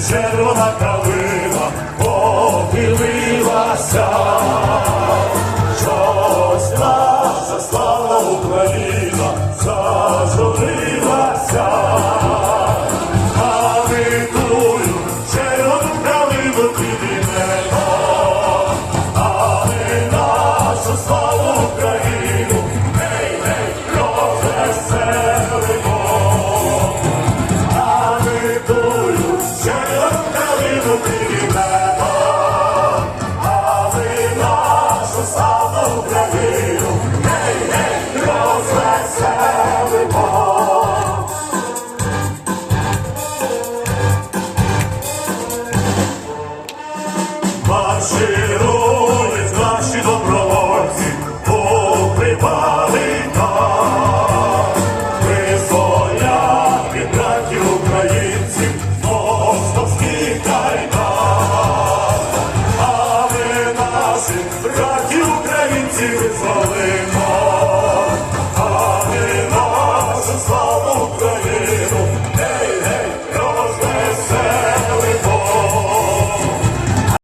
червона калина похилилася. Щось наша славна Україна зажурилася. А ми тую червону калину підіймемо, а ми нашу славу червону to the fallen.